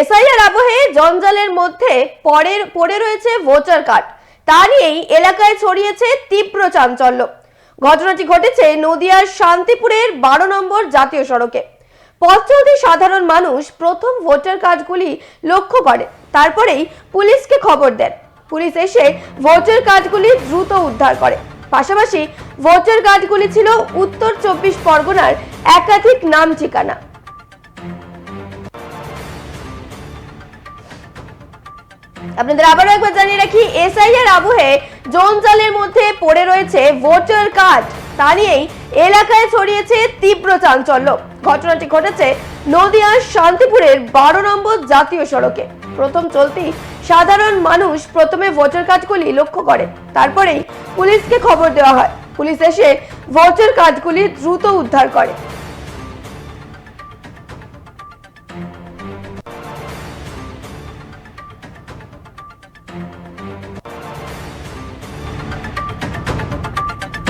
SIR আবহে জঞ্জালের মধ্যে পড়ে পড়ে রয়েছে ভোটার কার্ড। তা নিয়েই এলাকায় ছড়িয়েছে তীব্র চাঞ্চল্য। ঘটনাটি ঘটেছে নদিয়ার শান্তিপুরের বারো নম্বর জাতীয় সড়কে। পথ চলতি সাধারণ মানুষ প্রথম ভোটার কার্ডগুলি লক্ষ্য করে, তারপরেই পুলিশকে খবর দেন। পুলিশ এসে ভোটার কার্ডগুলি দ্রুত উদ্ধার করে। পাশাপাশি ভোটার কার্ডগুলি ছিল উত্তর চব্বিশ পরগনার একাধিক নাম ঠিকানা। আপনাদের আবারও একবার জানিয়ে রাখি, এসআইআর আবহে জঞ্জালের মধ্যে পড়ে রয়েছে ভোটার কার্ড। তা নিয়েই এলাকায় ছড়িয়েছে তীব্র চাঞ্চল্য। ঘটনাটি ঘটেছে নদিয়ার শান্তিপুরের বারো নম্বর জাতীয় সড়কে। প্রথম চলতি সাধারণ মানুষ প্রথমে ভোটার কার্ডগুলি লক্ষ্য করে, তারপরেই পুলিশকে খবর দেওয়া হয়। পুলিশ এসে ভোটার কার্ডগুলি দ্রুত উদ্ধার করে।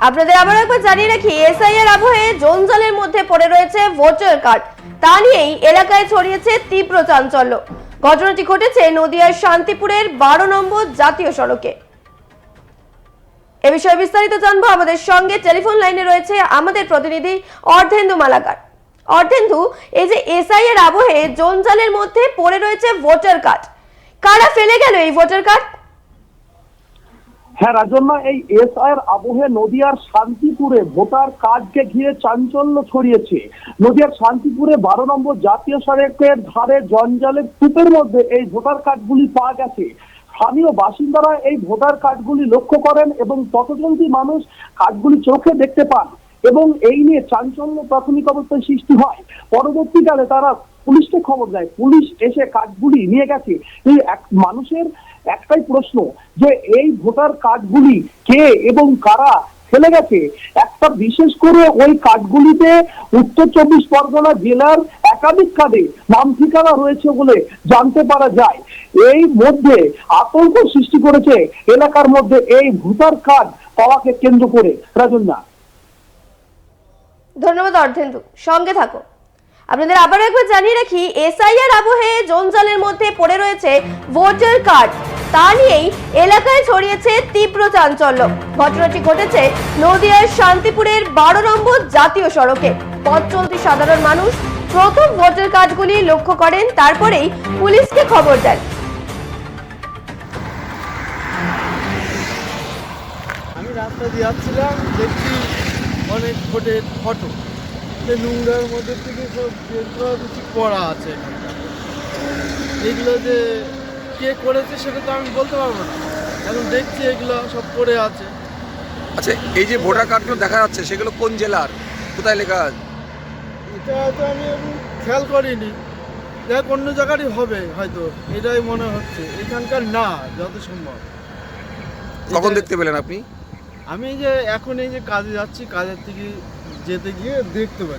আপনাদের আবার একবার জানিয়ে রাখি, এসআইআর আবহে জঞ্জালের মধ্যে পড়ে রয়েছে ভোটার কার্ড। তা নিয়েই এলাকায় ছড়িয়েছে তীব্র চাঞ্চল্য। ঘটনাটি ঘটেছে নদিয়ার শান্তিপুরের বারো নম্বর জাতীয় সড়কে। এ বিষয়ে বিস্তারিত জানব আমাদের সঙ্গে। টেলিফোন লাইনে রয়েছে আমাদের প্রতিনিধি অর্ধেন্দু মালাকার। অর্ধেন্দু, এই যে এসআই এর আবহে জঞ্জালের মধ্যে পড়ে রয়েছে ভোটার কার্ড, কারা ফেলে গেল এই ভোটার কার্ড? হ্যাঁ রাজন্যা এই এসআইয়ের আবহে নদিয়ার শান্তিপুরে ভোটার কার্ডকে ঘিরে চাঞ্চল্য ছড়িয়েছে। নদিয়ার শান্তিপুরে বারো নম্বর জাতীয় সড়কের ধারে জঞ্জালের কূপের মধ্যে এই ভোটার কার্ডগুলি পাওয়া গেছে। স্থানীয় বাসিন্দারা এই ভোটার কার্ডগুলি লক্ষ্য করেন এবং পথচলতি মানুষ কার্ডগুলি চোখে দেখতে পান এবং এই নিয়ে চাঞ্চল্য প্রাথমিক অবস্থায় সৃষ্টি হয়। পরবর্তীকালে তারা পুলিশকে খবর দেয়। পুলিশ এসে কার্ডগুলি নিয়ে গেছে। এই এক মানুষের একটাই প্রশ্ন যে এই ভোটার কার্ডগুলি কে এবং কারা ফেলে গেছে? একটা বিশেষ করে ওই কার্ডগুলিতে উত্তর চব্বিশ পরগনা জেলার একাধিক কার্ডে নাম ঠিকানা রয়েছে বলে জানতে পারা যায়। এই মধ্যে আতঙ্ক সৃষ্টি করেছে এলাকার মধ্যে এই ভোটার কার্ড পাওয়াকে কেন্দ্র করে। রাজন্যা। ধন্যবাদ অর্ধেন্দু। সঙ্গে থাকো। আপনাদের আবার একবার জানিয়ে রাখি, এসআইআর আবহে জঞ্জালের মধ্যে পড়ে রয়েছে ভোটার কার্ড। তা নিয়েই এলাকায় ছড়িয়েছে তীব্র চাঞ্চল্য। ঘটনাটি ঘটেছে নদিয়ার শান্তিপুরের বারো নম্বর জাতীয় সড়কে। পথ চলতি সাধারণ মানুষ প্রথম ভোটার কাজগুলি লক্ষ্য করেন, তারপরেই পুলিশকে খবর দেন। আমি রাস্তা দিয়ে যাচ্ছিলাম, দেখছি অনেক ফোটের ফটো। নোংরার মধ্যে থেকে সব বের করা আছে এগুলো যে কে করেছে সেটা তো আমি বলতে পারব না। এখন দেখছি এগুলো সব পড়ে আছে। আচ্ছা এই যে ভোটার কার্ডগুলো দেখা যাচ্ছে সেগুলো কোন জেলার? কোথায় লেখা আছে? এটা তো আমি খেয়াল করিনি। দেখ অন্য জায়গারই হবে হয়তো এটাই মনে হচ্ছে। এখানকার না যত সম্ভব। কখন দেখতে পেলেন আপনি? আমি যে এখন এই যে কাজে যাচ্ছি কাজের থেকে যেতে গিয়ে দেখতে পাই